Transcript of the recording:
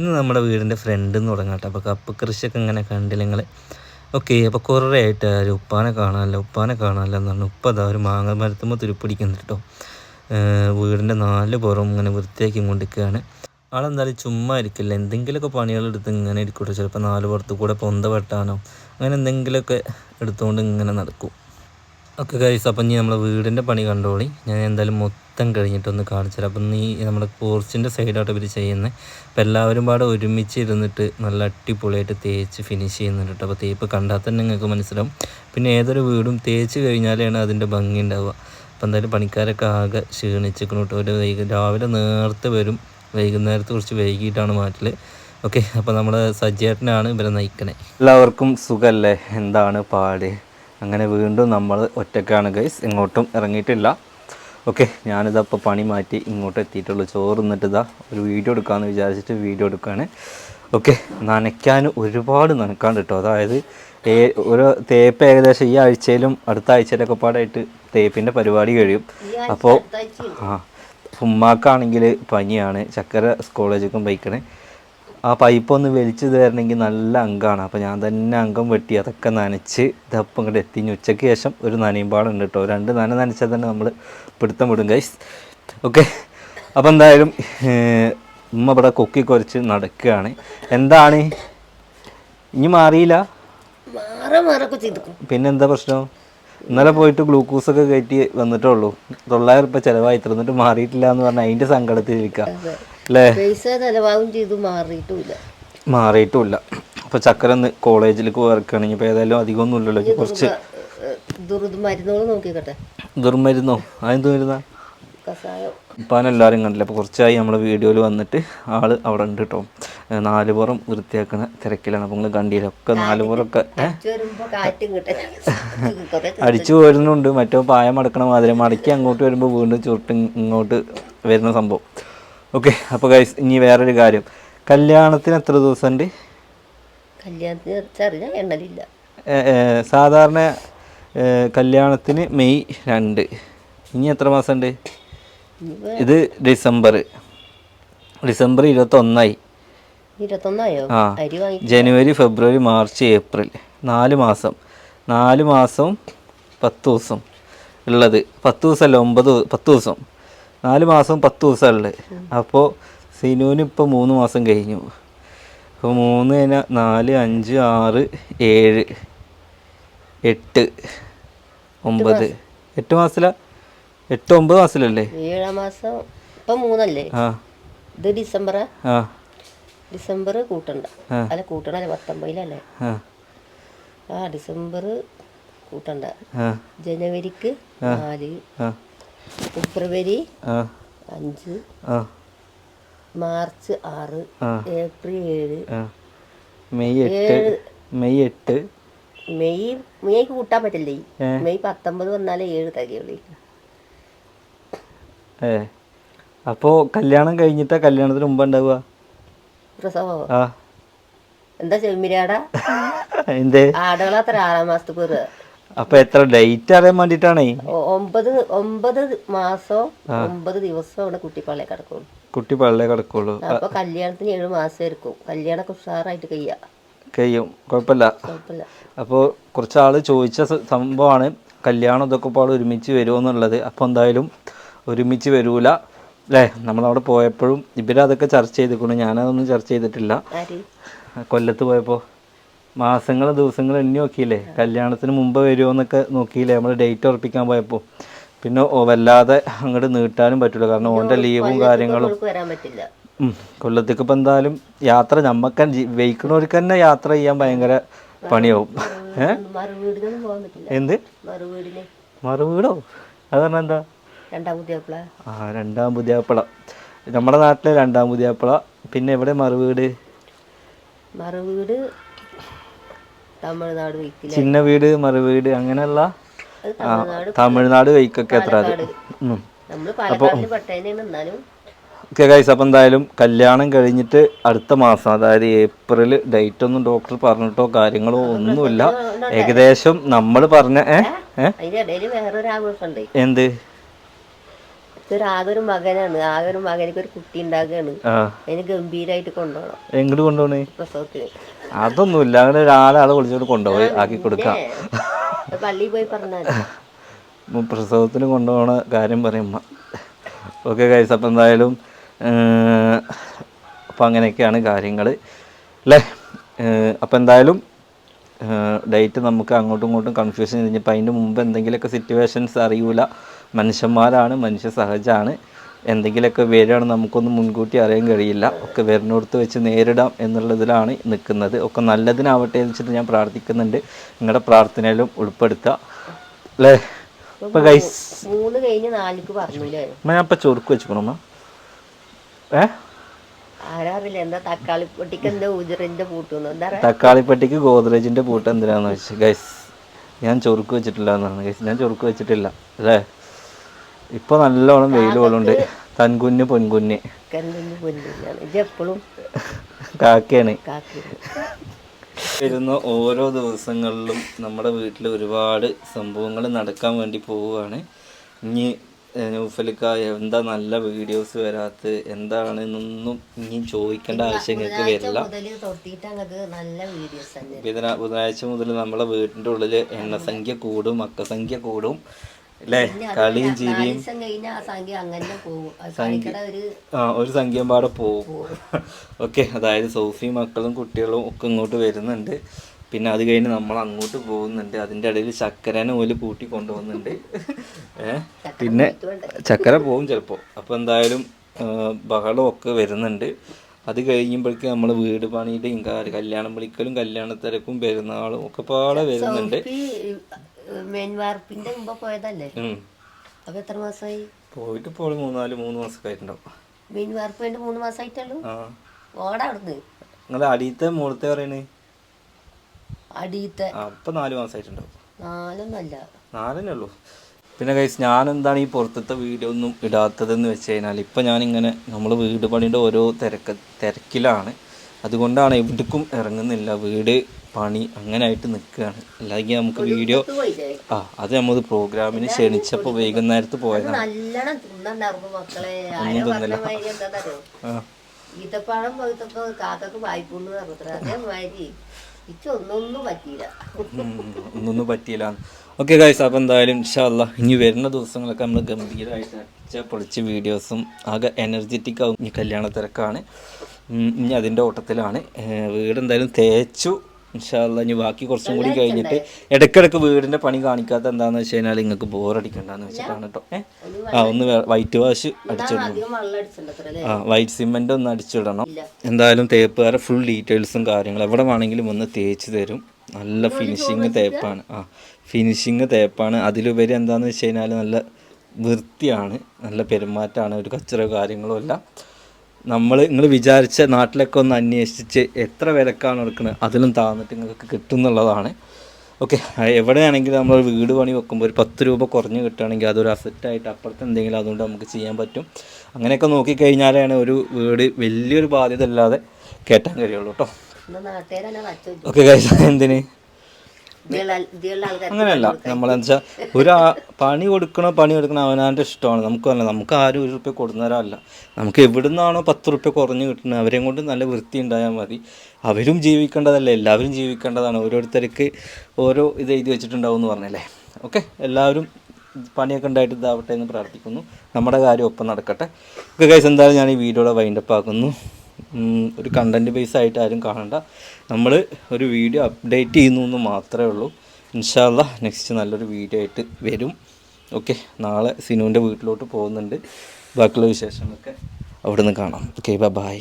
ഇന്ന് നമ്മുടെ വീടിന്റെ ഫ്രണ്ടിൽ നിന്ന് കേട്ടോ. അപ്പോൾ കപ്പ് കൃഷിയൊക്കെ ഇങ്ങനെ കണ്ടില്ല നിങ്ങൾ ഓക്കെ അപ്പോൾ കുറേ ആയിട്ട് ആരും ഉപ്പാനെ കാണാനല്ല. ഉപ്പാനെ കാണാനല്ല എന്ന് പറഞ്ഞു ഉപ്പ അതാ ഒരു മാങ്ങ മരത്തുമ്പോൾ തുരുപ്പിടിക്കുന്നുണ്ട് കേട്ടോ വീടിന്റെ നാല് പുറം ഇങ്ങനെ വൃത്തിയാക്കി കൊണ്ടിരിക്കുകയാണ്. ആളെന്തായാലും ചുമ്മാ ഇരിക്കില്ല. എന്തെങ്കിലുമൊക്കെ പണികളെടുത്ത് ഇങ്ങനെ ഇരിക്കട്ടെ ചിലപ്പോൾ നാല് പുറത്ത് കൂടെ പൊന്ത വെട്ടാനോ അങ്ങനെ എന്തെങ്കിലുമൊക്കെ എടുത്തുകൊണ്ട് ഇങ്ങനെ നടക്കും. ഓക്കെ ഗൈസ് അപ്പം ഇനി നമ്മളെ വീടിന്റെ പണി കണ്ടോളി. ഞാൻ എന്തായാലും മൊത്തം കഴിഞ്ഞിട്ടൊന്ന് കാണിച്ചു തരാം അപ്പം നീ നമ്മുടെ കോർച്ചിന്റെ സൈഡായിട്ട് ഇവർ ചെയ്യുന്നത് അപ്പം എല്ലാവരും പാടെ ഒരുമിച്ച് ഇരുന്നിട്ട് നല്ല അടിപൊളിയായിട്ട് തേച്ച് ഫിനിഷ് ചെയ്യുന്നുണ്ട് കേട്ടോ. അപ്പോൾ തേപ്പ് കണ്ടാൽ തന്നെ നിങ്ങൾക്ക് മനസ്സിലാവും. പിന്നെ ഏതൊരു വീടും തേച്ച് കഴിഞ്ഞാലാണ് അതിന്റെ ഭംഗി ഉണ്ടാവുക. അപ്പം എന്തായാലും പണിക്കാരൊക്കെ ആകെ ക്ഷീണിച്ചിരിക്കണം കേട്ടോ. ഒരു വൈകി രാവിലെ നേരത്തെ വരും. വൈകുന്നേരത്ത് കുറച്ച് വൈകിട്ടാണ് മാറ്റൽ ഓക്കെ അപ്പോൾ നമ്മുടെ സജ്ജേട്ടനാണ് ഇവരെ നയിക്കണേ. എല്ലാവർക്കും സുഖമല്ലേ? എന്താണ് പാട്? അങ്ങനെ വീണ്ടും നമ്മൾ ഒറ്റക്കാണ് ഗൈസ് ഇങ്ങോട്ടും ഇറങ്ങിയിട്ടില്ല. ഓക്കെ ഞാനിതപ്പോൾ പണി മാറ്റി ഇങ്ങോട്ട് എത്തിയിട്ടുള്ളൂ. ചോറ് നിന്നിട്ട് ഇതാ ഒരു വീഡിയോ എടുക്കാമെന്ന് വിചാരിച്ചിട്ട് വീഡിയോ എടുക്കുകയാണ് ഓക്കെ നനയ്ക്കാൻ ഒരുപാട് നനക്കാണ്ട് കേട്ടോ അതായത് ഏ ഒരു തേപ്പ് ഏകദേശം ഈ ആഴ്ചയിലും അടുത്ത ആഴ്ചയിലൊക്കെ പാടായിട്ട് തേപ്പിന്റെ പരിപാടി കഴിയും. അപ്പോൾ ആ ഉമ്മാക്കാണെങ്കിൽ പനിയാണ്. ചക്കര കോളേജിലേക്കും ബൈക്കണേ ആ പൈപ്പ് ഒന്ന് വലിച്ചു തരണമെങ്കിൽ നല്ല അങ്കമാണ് അപ്പോൾ ഞാൻ തന്നെ അങ്കം വെട്ടി അതൊക്കെ നനച്ച് ഇതപ്പം ഇങ്ങോട്ട് എത്തി. ഉച്ചയ്ക്ക് ശേഷം ഒരു നനയും പാടുണ്ട് കേട്ടോ രണ്ട് നന നനച്ചാൽ തന്നെ നമ്മൾ പിടുത്തം വിടും ഗൈസ് ഓക്കെ അപ്പോൾ എന്തായാലും ഉമ്മ ഇവിടെ കൊക്കി കുറച്ച് നടക്കുകയാണ് എന്താണ്? ഇനി മാറിയില്ല? പിന്നെന്താ പ്രശ്നം? ഇന്നലെ പോയിട്ട് ഗ്ലൂക്കോസ് ഒക്കെ കയറ്റി വന്നിട്ടേ ഉള്ളൂ. തൊള്ളായിരം റുപ്യ ചിലവായി. എന്നിട്ട് മാറിയിട്ടില്ല എന്ന് പറഞ്ഞാൽ അതിന്റെ സങ്കടത്തിലിരിക്കുക അല്ലേ പൈസ ചെലവാകും ചെയ്തു മാറിയിട്ടുമില്ല. മാറിയിട്ടുമില്ല. അപ്പോൾ ചക്കര ഒന്ന് കോളേജിലേക്ക് വർക്കുകയാണെങ്കിൽ ഇപ്പോൾ ഏതായാലും അധികമൊന്നും ഇല്ലല്ലോ കുറച്ച് നോക്കിക്കട്ടെ. ദുർമരുന്നോ? അതെന്ത് മരുന്നാ? ഇപ്പം എല്ലാവരും കണ്ടില്ല അപ്പോൾ കുറച്ചായി നമ്മൾ വീഡിയോയിൽ വന്നിട്ട് ആൾ അവിടെ ഉണ്ട് കേട്ടോ നാലുപുറം നാല് പുറം വൃത്തിയാക്കുന്ന തിരക്കിലാണ് അപ്പോൾ നിങ്ങൾ കണ്ടില്ല ഒക്കെ നാല് പുറമൊക്കെ ഏഹ് അടിച്ചു പോരുന്നുണ്ട്. മറ്റോ പായം അടക്കണ മാതിരി മടക്കി അങ്ങോട്ട് വരുമ്പോൾ വീണ്ടും ചുരുട്ട് ഇങ്ങോട്ട് വരുന്ന സംഭവം. ഓക്കെ അപ്പോൾ ഗൈസ് ഇനി വേറൊരു കാര്യം. കല്യാണത്തിന് എത്ര ദിവസമുണ്ട്? കല്യാണത്തിന് ചെറിയ എണ്ണലില്ല സാധാരണ കല്യാണത്തിന് മെയ് രണ്ട്. ഇനി എത്ര മാസം ഉണ്ട് ഇത് ഡിസംബർ. ഡിസംബർ ഇരുപത്തൊന്നായി. ആ ജനുവരി ഫെബ്രുവരി മാർച്ച് ഏപ്രിൽ. നാല് മാസം. നാല് മാസം പത്ത് ദിവസം ഉള്ളത്. പത്ത് ദിവസമല്ല ഒമ്പത് പത്ത് ദിവസം. നാല് മാസം പത്ത് ദിവസമല്ലേ? അപ്പോൾ സിനുവിന് ഇപ്പോൾ മൂന്ന് മാസം കഴിഞ്ഞു. അപ്പോൾ മൂന്ന് കഴിഞ്ഞാൽ നാല് അഞ്ച് ആറ് ഏഴ് എട്ട് ഒമ്പത്. എട്ട് മാസത്തില? എട്ട് ഒമ്പത് മാസത്തിലല്ലേ? ഏഴാം മാസം ഇപ്പം മൂന്നല്ലേ? ആ. ഇത് ഡിസംബറാ? ആ. ഡിസംബർ കൂട്ടണ്ട. അല്ല കൂട്ടണല്ലേ പത്തൊമ്പതിലല്ലേ? ആ. ഡിസംബർ കൂട്ടണ്ട. ജനുവരിക്ക് നാല്. ആ. ഫെബ്രുവരി അഞ്ച്. മാർച്ച് ആറ്. ഏപ്രിൽ ഏഴ്. മെയ് എട്ട്. മെയ് എട്ട്. മെയ് മെയ് കൂട്ടാൻ പറ്റില്ലേ? മെയ് പത്തൊമ്പത് വന്നാലേ ഏഴ് തികയുള്ളൂ. ഏ. അപ്പോ കല്യാണം കഴിഞ്ഞിട്ടാ കല്യാണത്തിന് മുമ്പ് ഉണ്ടാവുക? പ്രസവോ. എന്താ ചെമ്മിരാടാ? എന്തേ? ആടകളത്ര ആറാം മാസത്തിൽ കയറുക അപ്പൊ എത്ര ഡേറ്റ് അറിയാൻ വേണ്ടിട്ടാണേ ഒമ്പത് ഒമ്പത് മാസോ ഒമ്പത് ദിവസവും അവിടെ കുട്ടിപ്പാളെ കിടക്കുള്ളൂ. കുട്ടി പള്ളേ കിടക്കുള്ളൂ അപ്പൊ കല്യാണത്തിന് ഏഴ് മാസം എടുക്കും കല്യാണമൊക്കെ ഉഷാറായിട്ട് കഴിയാ. കഴിയും. കുഴപ്പമില്ല. കുഴപ്പമില്ല. അപ്പോൾ കുറച്ച് ആൾ ചോദിച്ച സ- സംഭവമാണ്. കല്യാണം ഇതൊക്കെ പാട് ഒരുമിച്ച് വരുമോ എന്നുള്ളത് അപ്പോൾ എന്തായാലും ഒരുമിച്ച് വരൂല. അല്ലേ? നമ്മളവിടെ പോയപ്പോഴും ഇവരതൊക്കെ ചർച്ച ചെയ്തിരിക്കുന്നു. ഞാനതൊന്നും ചർച്ച ചെയ്തിട്ടില്ല. ആര്? കൊല്ലത്ത് പോയപ്പോൾ മാസങ്ങൾ ദിവസങ്ങൾ എണ്ണി നോക്കിയില്ലേ കല്യാണത്തിന് മുമ്പ് വരുമോ എന്നൊക്കെ നോക്കിയില്ലേ? നമ്മൾ ഡേറ്റ് ഉറപ്പിക്കാൻ പോയപ്പോൾ പിന്നെ വല്ലാതെ അങ്ങോട്ട് നീട്ടാനും പറ്റില്ല കാരണം ഓന്റെ ലീവും കാര്യങ്ങളും. കൊല്ലത്തേക്ക് ഇപ്പം എന്തായാലും യാത്ര നമുക്ക് വെയിക്കണവർക്ക് തന്നെ യാത്ര ചെയ്യാൻ ഭയങ്കര പണിയാവും. എന്ത്? മറുവീടോ അത് പറഞ്ഞാൽ എന്താ? ആ രണ്ടാം പുതിയാപ്പിള. നമ്മുടെ നാട്ടിലെ രണ്ടാം പുതിയാപ്പിള. പിന്നെ എവിടെ മറുവീട് മറുവീട് തമിഴ്നാട് ചിന്ന വീട് മറുവീട് അങ്ങനെയുള്ള തമിഴ്നാട് വൈക്കൊക്കെ എത്ര അത്. നമ്മൾ പെട്ടേനെയാണ് എന്നാലും. ഓക്കെ ഗൈസ് അപ്പം എന്തായാലും കല്യാണം കഴിഞ്ഞിട്ട് അടുത്ത മാസം അതായത് ഏപ്രിൽ ഡേറ്റ് ഒന്നും ഡോക്ടർ പറഞ്ഞിട്ടോ കാര്യങ്ങളോ ഒന്നുമില്ല. ഏകദേശം നമ്മൾ പറഞ്ഞ എന്ത്? ആകെ ഒരു മകനാണ്. ആകെ ഒരു മകനിക്ക് ഒരു കുട്ടി ഉണ്ടാകുകയാണ് അതിന് ഗംഭീരായിട്ട് കൊണ്ടുപോകണം. എങ്ങോട്ട് കൊണ്ടുപോകണേ പ്രസവത്തിന്. അതൊന്നുമില്ല. അങ്ങനെ ഒരാളാളെ വിളിച്ചോണ്ട് കൊണ്ടുപോയി ആക്കി കൊടുക്കാം. പള്ളിയിൽ പോയി പറഞ്ഞാൽ പ്രസവത്തിന് കൊണ്ടുപോകണ കാര്യം പറയുമ്പ ഓക്കെ കൈസ് അപ്പം എന്തായാലും അപ്പം അങ്ങനെയൊക്കെയാണ് കാര്യങ്ങൾ അല്ലേ അപ്പം എന്തായാലും ഡേറ്റ് നമുക്ക് അങ്ങോട്ടും ഇങ്ങോട്ടും കൺഫ്യൂഷൻ ഇരിഞ്ഞപ്പോൾ അതിന്റെ മുമ്പ് എന്തെങ്കിലുമൊക്കെ സിറ്റുവേഷൻസ് അറിയൂല. മനുഷ്യന്മാരാണ് മനുഷ്യ സഹജമാണ് എന്തെങ്കിലുമൊക്കെ വരികയാണ് നമുക്കൊന്നും മുൻകൂട്ടി അറിയാൻ കഴിയില്ല. ഒക്കെ വരുന്നിടത്ത് വെച്ച് നേരിടാം എന്നുള്ളതിലാണ് നിൽക്കുന്നത്. ഒക്കെ നല്ലതിനാവട്ടെ എന്ന് വെച്ചിട്ട് ഞാൻ പ്രാർത്ഥിക്കുന്നുണ്ട്. നിങ്ങളുടെ പ്രാർത്ഥനയിലും ഉൾപ്പെടുത്തുക അല്ലേ? ഇപ്പം ഗൈസ് മൂന്ന് കഴിഞ്ഞ് നാലിക്ക് പറഞ്ഞില്ലേ? ഞാൻ ഇപ്പം ചൊറുക്ക് വെച്ചുക്കണമ്മ ഏ? ആരാ എന്താ ഉജറിന്റെ തക്കാളിപ്പട്ടിക്ക് ഗോദ്രേജിന്റെ പൂട്ട് എന്തിനാന്ന് വെച്ച് ഗൈസ് ഞാൻ ചൊറുക്ക് വെച്ചിട്ടില്ല എന്നാണ്. ഗൈസ് ഞാൻ ചൊറുക്ക് വെച്ചിട്ടില്ല. അല്ലേ? ഇപ്പോൾ നല്ലോണം വെയിൽ പോലുണ്ട്. തൻകുഞ്ഞ് പൊൻകുഞ്ഞ്. കാക്കയാണ്. കാക്കി വരുന്ന ഓരോ ദിവസങ്ങളിലും നമ്മുടെ വീട്ടിൽ ഒരുപാട് സംഭവങ്ങൾ നടക്കാൻ വേണ്ടി പോവുകയാണ്. ഇനി ന്യൂഫലിക്കായ എന്താ നല്ല വീഡിയോസ് വരാത്ത എന്താണ് എന്നൊന്നും ഇനി ചോദിക്കേണ്ട ആവശ്യം നിങ്ങൾക്ക് വരില്ല. മുതൽ തൊട്ടിട്ട് അങ്ങക്ക് നല്ല വീഡിയോസ് തന്നെ. ബുധനാ ബുധനാഴ്ച മുതൽ നമ്മളെ വീടിന്റെ ഉള്ളിൽ എണ്ണസംഖ്യ കൂടും മക്കസംഖ്യ കൂടും. അല്ലേ കളിയും ചിരിയും. ഒരു സംഖ്യം പാടെ പോവും ഓക്കെ അതായത് സോഫിയും മക്കളും കുട്ടികളും ഒക്കെ ഇങ്ങോട്ട് വരുന്നുണ്ട്. പിന്നെ അത് കഴിഞ്ഞ് നമ്മൾ അങ്ങോട്ട് പോകുന്നുണ്ട്. അതിന്റെ ഇടയിൽ ചക്കരനെ ഓൽ കൂട്ടി കൊണ്ടുപോകുന്നുണ്ട്. പിന്നെ ചക്കര പോവും ചിലപ്പോൾ അപ്പോൾ എന്തായാലും ബഹളം ബഹളമൊക്കെ വരുന്നുണ്ട്. അത് കഴിയുമ്പോഴേക്കും നമ്മൾ വീട് പണിയുടെയും കല്യാണം വിളിക്കലും കല്യാണത്തിരക്കും പെരുന്നാളും ഒക്കെ പാടെ വരുന്നുണ്ട്. മെൻവാർപ്പിന്റെ മുമ്പ് പോയതല്ലേ. അപ്പൊ എത്ര മാസമായി പോയിട്ട് ഇപ്പോൾ മൂന്നാൽ മൂന്ന് മാസമൊക്കെ ആയിട്ടുണ്ടാവും മെൻവാർപ്പ് വേണ്ടി മൂന്ന് മാസമായിട്ടുള്ളൂ ആ. ഓടാ അവിടുന്ന്. നിങ്ങൾ അടിയത്തെ മുകളത്തെ പറയണേ? അടിയത്തെ ആ ഇപ്പം നാല് മാസമായിട്ടുണ്ടാവും നാലൊന്നല്ല. നാലെണ്ണേ ഉള്ളൂ. പിന്നെ കൈസ് ഞാൻ എന്താണ് ഈ പുറത്തത്തെ വീഡിയോ ഒന്നും ഇടാത്തതെന്ന് വെച്ച് കഴിഞ്ഞാൽ ഇപ്പം ഞാനിങ്ങനെ നമ്മൾ വീട് പണിയുടെ ഓരോ തിരക്ക് തിരക്കിലാണ്. അതുകൊണ്ടാണ് എവിടേക്കും ഇറങ്ങുന്നില്ല. വീട് പണി അങ്ങനെ ആയിട്ട് നിൽക്കുകയാണ്. അല്ലെങ്കിൽ നമുക്ക് വീഡിയോ ആ അത് നമ്മൾ പ്രോഗ്രാമിന് ക്ഷണിച്ചപ്പോൾ വൈകുന്നേരത്ത് പോയതാണ്. ഈത്തപ്പഴം പോയിട്ടൊക്കെ കാക്കക്ക് പറഞ്ഞത്ര അതേമാതിരി ഒന്നൊന്നും പറ്റിയില്ല. ഓക്കെ ഗൈസ് അപ്പോൾ എന്തായാലും ഇൻഷാല്ല ഇനി വരുന്ന ദിവസങ്ങളൊക്കെ നമ്മൾ ഗംഭീരമായിട്ട് അടിച്ച പൊളിച്ച് വീഡിയോസും ആകെ എനർജറ്റിക് ആവും. ഈ കല്യാണ തിരക്കാണ്. ഇനി അതിന്റെ ഓട്ടത്തിലാണ്. വീട് എന്തായാലും തേച്ചു. ഇൻഷാല്ല ഇനി ബാക്കി കുറച്ചും കൂടി കഴിഞ്ഞിട്ട് ഇടയ്ക്കിടയ്ക്ക് വീടിന്റെ പണി കാണിക്കാത്ത എന്താണെന്ന് വെച്ച് കഴിഞ്ഞാൽ നിങ്ങൾക്ക് ബോറടിക്കണ്ടെന്ന് വെച്ചിട്ടാണ് കേട്ടോ ഏ? ആ ഒന്ന് വൈറ്റ് വാഷ് അടിച്ചിടണം. ആ വൈറ്റ് സിമെന്റ് ഒന്ന് അടിച്ചിടണം. എന്തായാലും തേപ്പുകാരെ ഫുൾ ഡീറ്റെയിൽസും കാര്യങ്ങളും എവിടെ വേണമെങ്കിലും ഒന്ന് തേച്ച് തരും. നല്ല ഫിനിഷിങ് തേപ്പാണ്. ആ ഫിനിഷിങ് തേപ്പാണ്. അതിലുപരി എന്താണെന്ന് വെച്ച് കഴിഞ്ഞാൽ നല്ല വൃത്തിയാണ്. നല്ല പെരുമാറ്റമാണ്. ഒരു കച്ചറോ കാര്യങ്ങളോ അല്ല നമ്മൾ നിങ്ങൾ വിചാരിച്ച നാട്ടിലൊക്കെ ഒന്ന് അന്വേഷിച്ച് എത്ര വിലക്കാണ് എടുക്കുന്നത് അതിലും താന്നിട്ട് നിങ്ങൾക്ക് കിട്ടും എന്നുള്ളതാണ് ഓക്കെ എവിടെയാണെങ്കിലും നമ്മൾ വീട് പണി വെക്കുമ്പോൾ ഒരു പത്ത് രൂപ കുറഞ്ഞ് കിട്ടുകയാണെങ്കിൽ അതൊരു അസറ്റായിട്ട് അപ്പുറത്ത് എന്തെങ്കിലും അതുകൊണ്ട് നമുക്ക് ചെയ്യാൻ പറ്റും. അങ്ങനെയൊക്കെ നോക്കിക്കഴിഞ്ഞാലാണ് ഒരു വീട് വലിയൊരു ബാധ്യത അല്ലാതെ കയറ്റാൻ കഴിയുള്ളൂ കേട്ടോ ഓക്കെ കഴിച്ചാൽ എന്തിന് അങ്ങനെയല്ല. നമ്മളെന്ന് വെച്ചാൽ ഒരു പണി കൊടുക്കണോ പണി കൊടുക്കണോ അവനാന്റെ ഇഷ്ടമാണ്. നമുക്ക് അല്ല നമുക്ക് ആരും ഒരു റുപ്യ കൊടുക്കുന്നവരല്ല നമുക്ക് എവിടുന്നാണോ പത്ത് റുപ്യ കുറഞ്ഞ് കിട്ടുന്നത് അവരെയും കൊണ്ട് നല്ല വൃത്തി ഉണ്ടായാൽ മതി. അവരും ജീവിക്കേണ്ടതല്ലേ? എല്ലാവരും ജീവിക്കേണ്ടതാണ്. ഓരോരുത്തർക്ക് ഓരോ ഇത് എഴുതി വെച്ചിട്ടുണ്ടാവും എന്ന് പറഞ്ഞല്ലേ? ഓക്കെ? എല്ലാവരും പണിയൊക്കെ ഉണ്ടായിട്ട് ഇതാവട്ടെ എന്ന് പ്രാർത്ഥിക്കുന്നു. നമ്മുടെ കാര്യം ഒപ്പം നടക്കട്ടെ. ഓക്കെ ഗൈസ് എന്തായാലും ഞാൻ ഈ വീഡിയോയുടെ വൈൻഡപ്പ് ആക്കുന്നു. ഒരു കണ്ടന്റ് ബേസ് ആയിട്ട് ആരും കാണണ്ട. നമ്മൾ ഒരു വീഡിയോ അപ്ഡേറ്റ് ചെയ്യുന്നു എന്ന് മാത്രമേ ഉള്ളൂ. ഇൻഷാല്ല നെക്സ്റ്റ് നല്ലൊരു വീഡിയോ ആയിട്ട് വരും. ഓക്കെ നാളെ സിനുവിന്റെ വീട്ടിലോട്ട് പോകുന്നുണ്ട്. ബാക്കിയുള്ള വിശേഷങ്ങളൊക്കെ അവിടെ നിന്ന് കാണാം. Okay bye